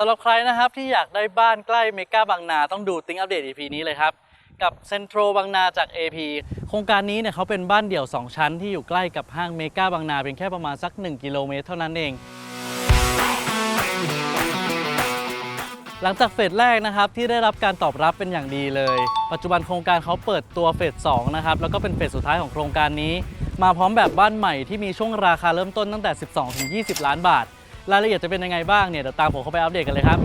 สำหรับใครนะครับที่อยากได้บ้านใกล้เมกาบางนาต้องดูติ้งอัปเดต EP นี้เลยครับ กับเซ็นทรัลบางนาจาก AP โครงการนี้เนี่ยเขาเป็นบ้านเดี่ยว 2 ชั้นที่อยู่ใกล้กับห้างเมกาบางนาเพียงแค่ประมาณสัก 1 กิโลเมตรเท่านั้นเอง หลังจากเฟสแรกนะครับที่ได้รับการตอบรับเป็นอย่างดีเลย ปัจจุบันโครงการเขาเปิดตัวเฟส2นะครับแล้วก็เป็นเฟสสุดท้ายของโครงการนี้ มาพร้อมแบบบ้านใหม่ที่มีช่วงราคาเริ่มต้นตั้งแต่ 12ถึง20 ล้านบาท รายละเอียดจะเป็นยังไงบ้างเนี่ยเดี๋ยวตามผมเข้าไปอัปเดตกันเลยครับ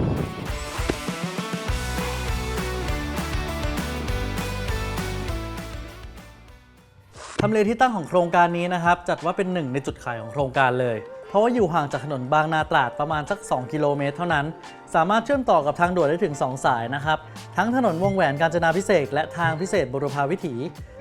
ทำเลที่ตั้งของโครงการนี้นะครับ จัดว่าเป็นหนึ่งในจุดขายของโครงการเลย ราะว่าอยู่ห่างจากถนนบางนาตราดประมาณสัก 2 กิโลเมตรเท่านั้น สามารถเชื่อมต่อกับทางด่วนได้ถึง 2 สายนะครับ ทั้งถนนวงแหวนกาญจนาพิเศษกและทางพิเศษบุรพาวิถี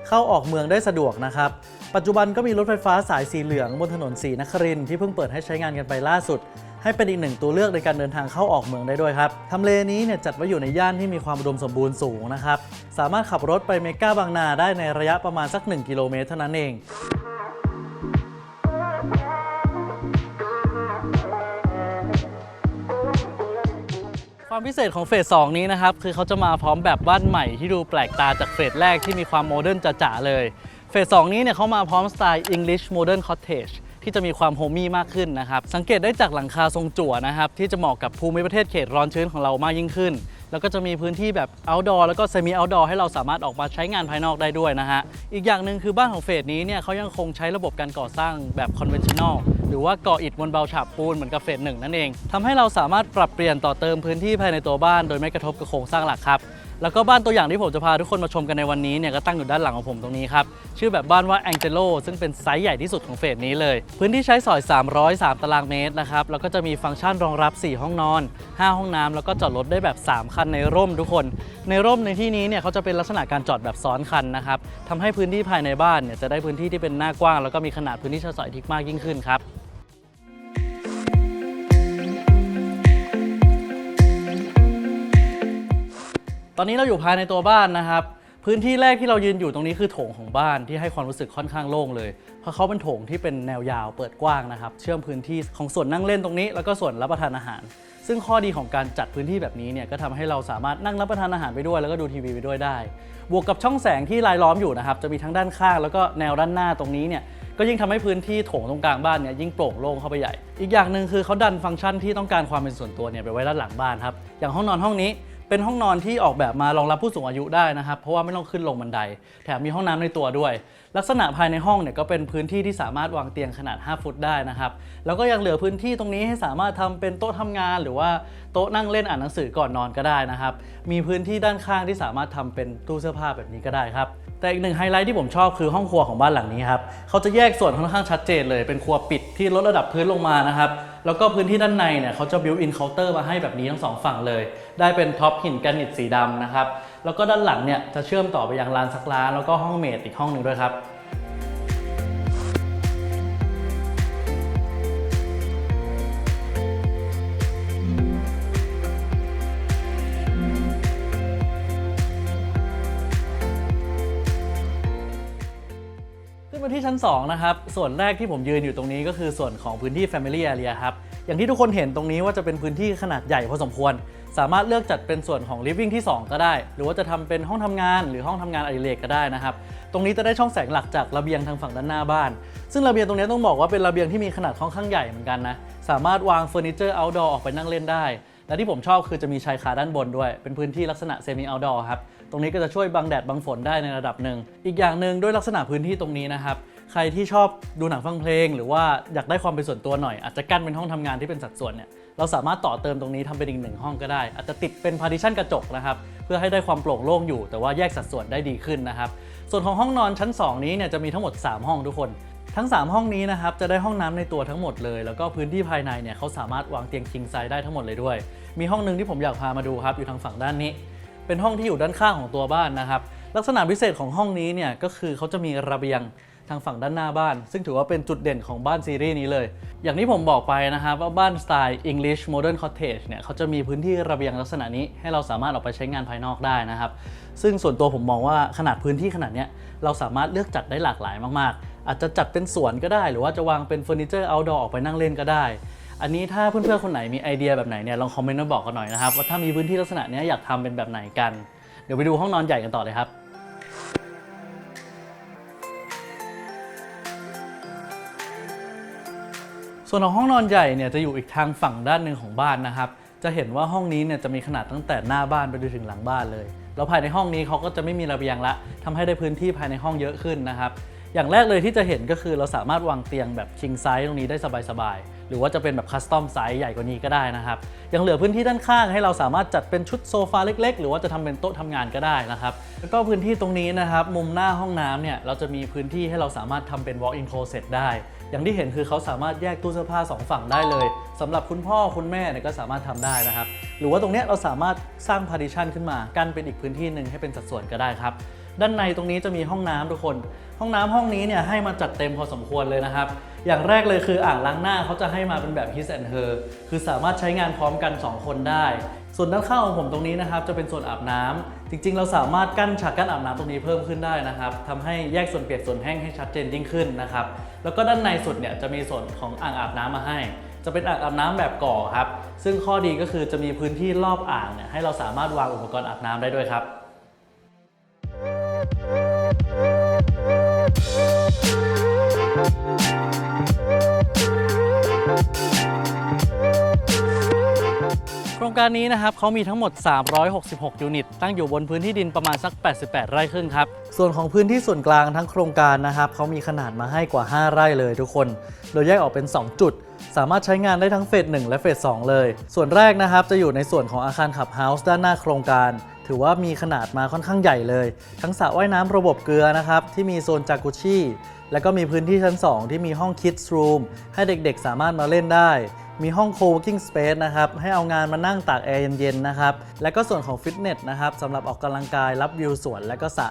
เข้าออกเมืองได้สะดวกนะครับ ปัจจุบันก็มีรถไฟฟ้าสายสีเหลืองบนถนนสีนครินที่เพิ่งเปิดให้ใช้งานกันไปล่าสุด ให้เป็นอีกหนึ่งตัวเลือกในการเดินทางเข้าออกเมืองได้ด้วยครับทำเลนี้เนี่ยจัดไว้อยู่ในย่านที่มีความอุดมสมบูรณ์สูงนะครับ สามารถขับรถไปเมกาบางนาได้ในระยะประมาณสัก 1 กิโลเมตรเท่านั้นเอง ความพิเศษของเฟส2นี้นะครับ คือเขาจะมาพร้อมแบบบ้านใหม่ที่ดูแปลกตาจากเฟสแรกที่มีความโมเดิร์นจ๋าๆเลย เฟส2นี้เนี่ยเขามาพร้อมสไตล์ English Modern Cottage ที่จะมีความโฮมี่มากขึ้นนะครับ สังเกตได้จากหลังคาทรงจั่วนะครับ ที่จะเหมาะกับภูมิประเทศเขตร้อนชื้นของเรามากยิ่งขึ้น แล้วก็จะมีพื้นที่แบบ outdoor แล้วก็ semi outdoor ให้เราสามารถออกมาใช้งานภายนอกได้ด้วยนะฮะ อีกอย่างหนึ่งคือบ้านของเฟสนี้เนี่ยเขายังคงใช้ระบบการก่อสร้างแบบ conventional หรือว่าก่ออิฐบนเบาฉาบปูนเหมือนกับเฟสหนึ่งนั่นเองทำให้เราสามารถปรับเปลี่ยนต่อเติมพื้นที่ภายในตัวบ้าน โดยไม่กระทบกับโครงสร้างหลักครับ แล้วก็บ้านตัวอย่างที่ผมจะพาทุกคนมาชมกันในวันนี้เนี่ยก็ตั้งอยู่ด้านหลังของผมตรงนี้ครับชื่อแบบบ้านว่า a n g e l o ซึ่งเป็นไซส์ใหญ่ที่สุดของเฟสนี้เลย พื้นที่ใช้สอย 303 ตารางเมตรนะครับแล้วก็จะมีฟังก์ชันรองรับ 4 ห้องนอน 5 ห้องน้ำแล้วก็จอดรถได้แบบ 3 คันในร่มทุกคน ในร่มในที่นี้เนี่ยเขาจะเป็นลักษณะการจอดแบบซ้อนคันนะครับทำให้พื้นที่ภายในบ้านเนี่ยจะได้พื้นที่ที่เป็นหน้ากว้าง แล้วก็มีขนาดพื้นที่ใช้สอยที่มากยิ่งขึ้นครับ ตอนนี้เราอยู่ภายในตัวบ้านนะครับ พื้นที่แรกที่เรายืนอยู่ตรงนี้คือโถงของบ้านที่ให้ความรู้สึกค่อนข้างโล่งเลย เพราะเขาเป็นโถงที่เป็นแนวยาวเปิดกว้างนะครับ เชื่อมพื้นที่ของส่วนนั่งเล่นตรงนี้ แล้วก็ส่วนรับประทานอาหาร ซึ่งข้อดีของการจัดพื้นที่แบบนี้เนี่ยก็ทำให้เราสามารถนั่งรับประทานอาหารไปด้วย แล้วก็ดูทีวีไปด้วยได้ บวกกับช่องแสงที่รายล้อมอยู่นะครับจะมีทั้งด้านข้างแล้วก็แนวด้านหน้าตรงนี้เนี่ยก็ยิ่งทำให้พื้นที่โถงตรงกลางบ้านเนี่ยยิ่งโปร่งโล่งเข้าไปใหญ่ อีกอย่างหนึ่งคือเขาดันฟังก์ชันที่ต้องการความเป็นส่วนตัวเนี่ยไปไว้ด้านหลังบ้านครับ อย่างห้องนอนห้องนี้ เป็นห้องนอนที่ออกแบบมารองรับผู้สูงอายุได้นะครับ เพราะว่าไม่ต้องขึ้นลงบันได แถมมีห้องน้ำในตัวด้วย ลักษณะภายในห้องเนี่ยก็เป็นพื้นที่ที่สามารถวางเตียงขนาด 5 ฟุตได้นะครับ แล้วก็ยังเหลือพื้นที่ตรงนี้ให้สามารถทำเป็นโต๊ะทำงาน หรือว่าโต๊ะนั่งเล่นอ่านหนังสือก่อนนอนก็ได้นะครับ มีพื้นที่ด้านข้างที่สามารถทำเป็นตู้เสื้อผ้าแบบนี้ก็ได้ครับ แต่อีกหนึ่งไฮไลท์ที่ผมชอบคือห้องครัวของบ้านหลังนี้ครับ เขาจะแยกส่วนค่อนข้างชัดเจนเลย เป็นครัวปิดที่ลดระดับพื้นลงมานะครับ แล้วก็พื้นที่ด้านในเนี่ยเขาจะบิวอินเคาน์เตอร์มาให้แบบนี้ทั้งสองฝั่งเลย ได้เป็นท็อปหินแกรนิตสีดำนะครับ แล้วก็ด้านหลังเนี่ยจะเชื่อมต่อไปยังลานซักล้างแล้วก็ห้องเมดอีกห้องหนึ่งด้วยครับ ชั้น 2 นะครับ ส่วนแรกที่ผมยืนอยู่ตรงนี้ก็คือส่วนของพื้นที่ Family Area ครับ อย่างที่ทุกคนเห็นตรงนี้ว่าจะเป็นพื้นที่ขนาดใหญ่พอสมควร สามารถเลือกจัดเป็นส่วนของ Living ที่ 2 ก็ได้ หรือว่าจะทำเป็นห้องทำงาน หรือห้องทำงานอดิเรกก็ได้นะครับ ตรงนี้จะได้ช่องแสงหลักจากระเบียงทางฝั่งด้านหน้าบ้าน ซึ่งระเบียงตรงนี้ต้องบอกว่าเป็นระเบียงที่มีขนาดค่อนข้างใหญ่เหมือนกันนะ สามารถวางเฟอร์นิเจอร์ outdoor ออกไปนั่งเล่นได้และที่ผมชอบคือจะมีชายคาด้านบนด้วย เป็นพื้นที่ลักษณะเซมิเอาท์ดอร์ครับ ตรงนี้ก็จะช่วยบังแดดบังฝนได้ในระดับหนึ่ง อีกอย่างหนึ่งด้วยลักษณะพื้นที่ตรงนี้นะครับ ใครที่ชอบดูหนังฟังเพลง หรือว่าอยากได้ความเป็นส่วนตัวหน่อย อาจจะกั้นเป็นห้องทำงานที่เป็นสัดส่วนเนี่ยเราสามารถต่อเติมตรงนี้ทำเป็นอีกหนึ่งห้องก็ได้ อาจจะติดเป็นพาร์ติชันกระจกนะครับ เพื่อให้ได้ความโปร่งโล่งอยู่ แต่ว่าแยกสัดส่วนได้ดีขึ้นนะครับ ส่วนของห้องนอนชั้น 2 นี้เนี่ยจะมีทั้งหมด 3 ห้องทุกคน ทั้ง 3 ห้องนี้นะครับจะได้ห้องน้ำในตัวทั้งหมดเลย แล้วก็พื้นที่ภายในเนี่ยเขาสามารถวางเตียงคิงไซด์ได้ทั้งหมดเลยด้วย มีห้องหนึ่งที่ผมอยากพามาดูครับอยู่ทางฝั่งด้านนี้ เป็นห้องที่อยู่ด้านข้างของตัวบ้านนะครับลักษณะพิเศษของห้องนี้เนี่ยก็คือเขาจะมีระเบียง ทางฝั่งด้านหน้าบ้าน ซึ่งถือว่าเป็นจุดเด่นของบ้านซีรีส์นี้เลย อย่างที่ผมบอกไปนะครับว่าบ้านสไตล์ English Modern Cottage เนี่ยเขาจะมีพื้นที่ระเบียงลักษณะนี้ให้เราสามารถออกไปใช้งานภายนอกได้นะครับ ซึ่งส่วนตัวผมมองว่าขนาดพื้นที่ขนาดเนี้ยเราสามารถเลือกจัดได้หลากหลายมากๆ อาจจะจัดเป็นสวนก็ได้ หรือว่าจะวางเป็นเฟอร์นิเจอร์ outdoor ออกไปนั่งเล่นก็ได้อันนี้ถ้าเพื่อนๆ คนไหนมีไอเดียแบบไหนเนี่ยลองคอมเมนต์มาบอกกันหน่อยนะครับ ว่าถ้ามีพื้นที่ลักษณะเนี้ยอยากทำเป็นแบบไหนกัน เดี๋ยวไปดูห้องนอนใหญ่กันต่อเลยครับ ส่วนของห้องนอนใหญ่เนี่ยจะอยู่อีกทางฝั่งด้านหนึ่งของบ้านนะครับ จะเห็นว่าห้องนี้เนี่ยจะมีขนาดตั้งแต่หน้าบ้านไปจนถึงหลังบ้านเลย แล้วภายในห้องนี้เขาก็จะไม่มีระเบียงละทำให้ได้พื้นที่ภายในห้องเยอะขึ้นนะครับ อย่างแรกเลยที่จะเห็นก็คือเราสามารถวางเตียงแบบคิงไซส์ตรงนี้ได้สบายๆ หรือว่าจะเป็นแบบคัสตอมไซส์ใหญ่กว่านี้ก็ได้นะครับ ยังเหลือพื้นที่ด้านข้างให้เราสามารถจัดเป็นชุดโซฟาเล็ก ๆ หรือว่าจะทำเป็นโต๊ะทำงานก็ได้นะครับ แล้วก็พื้นที่ตรงนี้นะครับ มุมหน้าห้องน้ำเนี่ยเราจะมีพื้นที่ให้เราสามารถทำเป็น walk-in closet ได้ อย่างที่เห็นคือเขาสามารถแยกตู้เสื้อผ้าสองฝั่งได้เลยสำหรับคุณพ่อคุณแม่เนี่ยก็สามารถทำได้นะครับ หรือว่าตรงนี้เราสามารถสร้าง partition ขึ้นมากั้นเป็นอีกพื้นที่หนึ่งให้เป็นสัดส่วนก็ได้ครับด้านในตรงนี้จะมีห้องน้ำทุกคน ห้องน้ำห้องนี้เนี่ยให้มาจัดเต็มพอสมควรเลยนะครับ อย่างแรกเลยคืออ่างล้างหน้าเขาจะให้มาเป็นแบบ his and her คือสามารถใช้งานพร้อมกัน 2 คนได้ ส่วนด้านข้างของผมตรงนี้นะครับจะเป็นส่วนอาบน้ำจริง ๆ เราสามารถกั้นฉากกั้นอาบน้ำตรงนี้เพิ่มขึ้นได้นะครับทำให้แยกส่วนเปียกส่วนแห้งให้ชัดเจนยิ่งขึ้นนะครับแล้วก็ด้านในสุดเนี่ยจะมีส่วนของอ่างอาบน้ำมาให้ จะเป็นอ่างอาบน้ำแบบก่อครับซึ่งข้อดีก็คือจะมีพื้นที่รอบอ่างเนี่ยให้เราสามารถวางอุปกรณ์อาบน้ำได้ด้วยครับ รงการนี้นะครับเขามีทั้งหมด 366 ยูนิต ตั้งอยู่บนพื้นที่ดินประมาณสัก 88 ไร่ครึ่งครับ ส่วนของพื้นที่ส่วนกลางทั้งโครงการนะครับเขามีขนาดมาให้กว่า 5 ไร่เลยทุกคน โดยแยกออกเป็น 2 จุด สามารถใช้งานได้ทั้งเฟส1และเฟส2เลย ส่วนแรกนะครับจะอยู่ในส่วนของอาคารขับเฮาส์ด้านหน้าโครงการ ถือว่ามีขนาดมาค่อนข้างใหญ่เลย ทั้งสระว่ายน้ำระบบเกลือนะครับ ที่มีโซนจากุชิแล้วก็มีพื้นที่ชั้น 2 ที่มีห้อง Kids Room ให้เด็กๆ สามารถมาเล่นได้ มีห้อง co-working space นะครับ ให้เอางานมานั่งตากแอร์เย็นๆ นะครับ และก็ส่วนของฟิตเนสนะครับสำหรับออกกำลังกายรับวิวสวนและก็สระ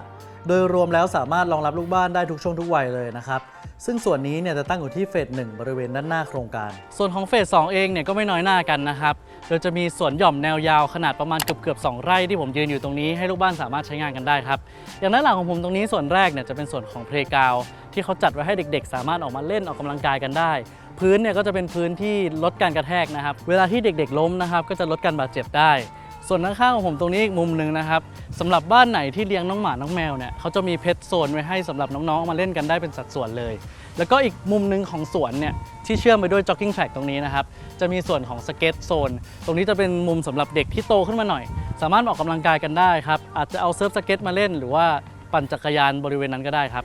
โดยรวมแล้วสามารถรองรับลูกบ้านได้ทุกช่วงทุกวัยเลยนะครับ ซึ่งส่วนนี้เนี่ยจะตั้งอยู่ที่เฟส1บริเวณด้านหน้าโครงการ ส่วนของเฟส2เองเนี่ยก็ไม่น้อยหน้ากันนะครับโดยจะมีสวนหย่อมแนวยาวขนาดประมาณเกือบเกือบ2ไร่ที่ผมยืนอยู่ตรงนี้ให้ลูกบ้านสามารถใช้งานกันได้ครับ อย่างด้านหลังของผมตรงนี้ส่วนแรกเนี่ยจะเป็นส่วนของเพลกาวที่เขาจัดไว้ให้เด็ก ๆ สามารถออกมาเล่นออกกำลังกายกันได้ พื้นเนี่ยก็จะเป็นพื้นที่ลดการกระแทกนะครับ เวลาที่เด็ก ๆ ล้มนะครับ ก็จะลดการบาดเจ็บได้ ส่วนข้างๆของผมตรงนี้อีกมุมหนึ่งนะครับสำหรับบ้านไหนที่เลี้ยงน้องหมาน้องแมวเนี่ยเขาจะมีเพ t โซนไว้ให้สำหรับน้องๆมาเล่นกันได้เป็นสัดส่วนเลย แล้วก็อีกมุมหนึ่งของสวนเนี่ยที่เชื่อมไปด้วย jogging track ตรงนี้นะครับจะมีส่วนของสเก็ตโซนตรงนี้จะเป็นมุมสำหรับเด็กที่โตขึ้นมาหน่อย สามารถออกกำลังกายกันได้ครับอาจจะเอาเซิร์ฟสเก็ตมาเล่น หรือว่าปั่นจักรยานบริเวณนั้นก็ได้ครับ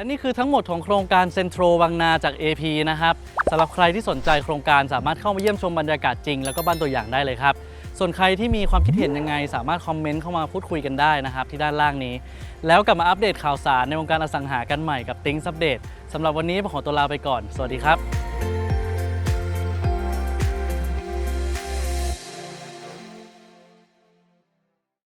และนี่คือทั้งหมดของโครงการเซ็นทรัลบางนาจาก AP นะครับสำหรับใครที่สนใจโครงการสามารถเข้ามาเยี่ยมชมบรรยากาศจริง แล้วก็บ้านตัวอย่างได้เลยครับ ส่วนใครที่มีความคิดเห็นยังไง สามารถคอมเมนต์เข้ามาพูดคุยกันได้นะครับ ที่ด้านล่างนี้ แล้วกลับมาอัปเดตข่าวสารในวงการอสังหากันใหม่กับติ้งซับเดตสำหรับวันนี้ผมขอตัวลาไปก่อน สวัสดีครับ